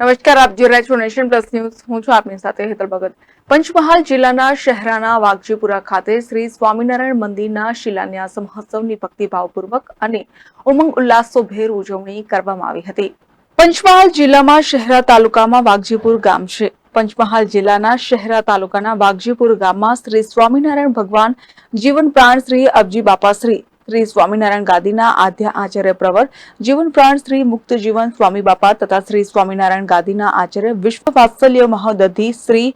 નમસ્કાર, આપ જોઈ રહ્યા છો નેશન પ્લસ ન્યૂઝ. હું છું આપની સાથે હેતલ ભગત. પંચમહાલ જિલ્લાના શહેરાના વાઘજીપુરા ખાતે શ્રી સ્વામિનારાયણ મંદિરના શિલાન્યાસ મહોત્સવની ભક્તિભાવપૂર્વક અને ઉમંગ ઉલ્લાસોભેર ઉજવણી કરવામાં આવી હતી. પંચમહાલ જિલ્લામાં શહેરા તાલુકામાં વાઘજીપુર ગામ છે. પંચમહાલ જિલ્લાના શહેરા તાલુકાના વાઘજીપુર ગામમાં શ્રી સ્વામિનારાયણ ભગવાન જીવન પ્રાણ શ્રી અબજી બાપાશ્રી શ્રી સ્વામિનારાયણ ગાદીના આદ્ય આચાર્ય પ્રવર, જીવન પ્રાણ શ્રી મુક્ત જીવન સ્વામી બાપા તથા શ્રી સ્વામિનારાયણ ગાદીના આચાર્ય વિશ્વ વાત્સલ્ય મહોદધિ શ્રી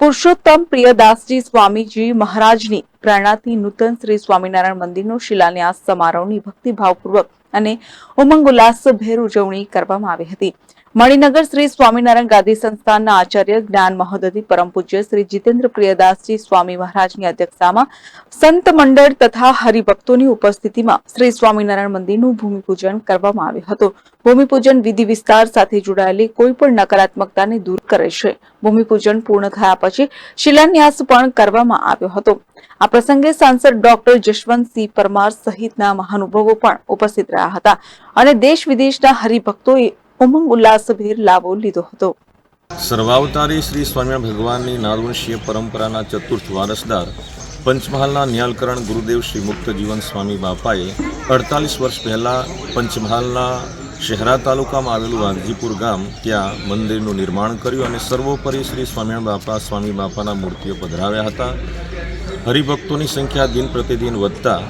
પુરુષોત્તમ પ્રિયદાસજી સ્વામીજી મહારાજની પ્રેરણાથી નૂતન શ્રી સ્વામિનારાયણ મંદિરનો શિલાન્યાસ સમારોહની ભક્તિભાવપૂર્વક અને ઉમંગ ઉલ્લાસભેર ઉજવણી કરવામાં આવી હતી. મણિનગર શ્રી સ્વામિનારાયણ ગાદી સંસ્થાનના આચાર્ય જ્ઞાન મહોદધિ પરમ પૂજ્ય શ્રી જીતેન્દ્ર પ્રિયદાસજી સ્વામી મહારાજની અધ્યક્ષતામાં સંત મંડળ તથા હરિભક્તોની ઉપસ્થિતિમાં શ્રી સ્વામિનારાયણ મંદિરનું ભૂમિપૂજન કરવામાં આવ્યું હતું. ભૂમિપૂજન વિધિ વિસ્તાર સાથે જોડાયેલી કોઈ પણ નકારાત્મકતાને દૂર કરે છે. ભૂમિપૂજન પૂર્ણ થયા પછી શિલાન્યાસ પણ કરવામાં આવ્યો હતો. આ પ્રસંગે સાંસદ ડોક્ટર જશવંતસિંહ પરમાર સહિતના મહાનુભાવો પણ ઉપસ્થિત રહ્યા હતા અને દેશ વિદેશના હરિભક્તોએ ઉમંગ ઉલ્લાસભેર લાવો લીધો હતો. સર્વાવતારી શ્રી સ્વામિનારાયણ ભગવાનની નાદવંશીય પરંપરાના ચતુર્થ વારસદાર પંચમહાલના ન્યાલકરણ ગુરુદેવ શ્રી મુક્ત જીવન સ્વામી બાપાએ અડતાલીસ વર્ષ પહેલાં પંચમહાલના શહેરા તાલુકામાં આવેલું વાઘજીપુર ગામ ત્યાં મંદિરનું નિર્માણ કર્યું અને સર્વોપરી શ્રી સ્વામિનારાયણ બાપા સ્વામી બાપાના મૂર્તિઓ પધરાવ્યા હતા. હરિભક્તોની સંખ્યા દિન પ્રતિદિન વધતા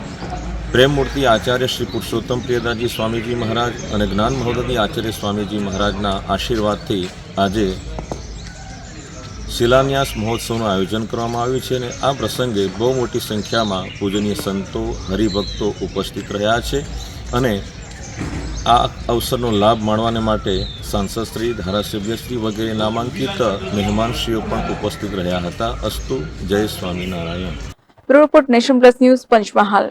પ્રેમમૂર્તિ આચાર્ય શ્રી પુરુષોત્તમ પ્રિયદાસજી સ્વામીજી મહારાજ અને જ્ઞાન મહોદય આચાર્ય સ્વામીજી મહારાજના આશીર્વાદથી આજે શિલાન્યાસ મહોત્સવનું આયોજન કરવામાં આવ્યું છે અને આ પ્રસંગે બહુ મોટી સંખ્યામાં પૂજનીય સંતો, હરિભક્તો ઉપસ્થિત રહ્યા છે અને આ અવસરનો લાભ માણવાને માટે સાંસદશ્રી ધારાસભ્યશ્રી વગેરે નામાંકિત મહેમાનશ્રીઓ પણ ઉપસ્થિત રહ્યા હતા. અસ્તુ. જય Swaminarayan. Bureau nation plus news Panchmahal.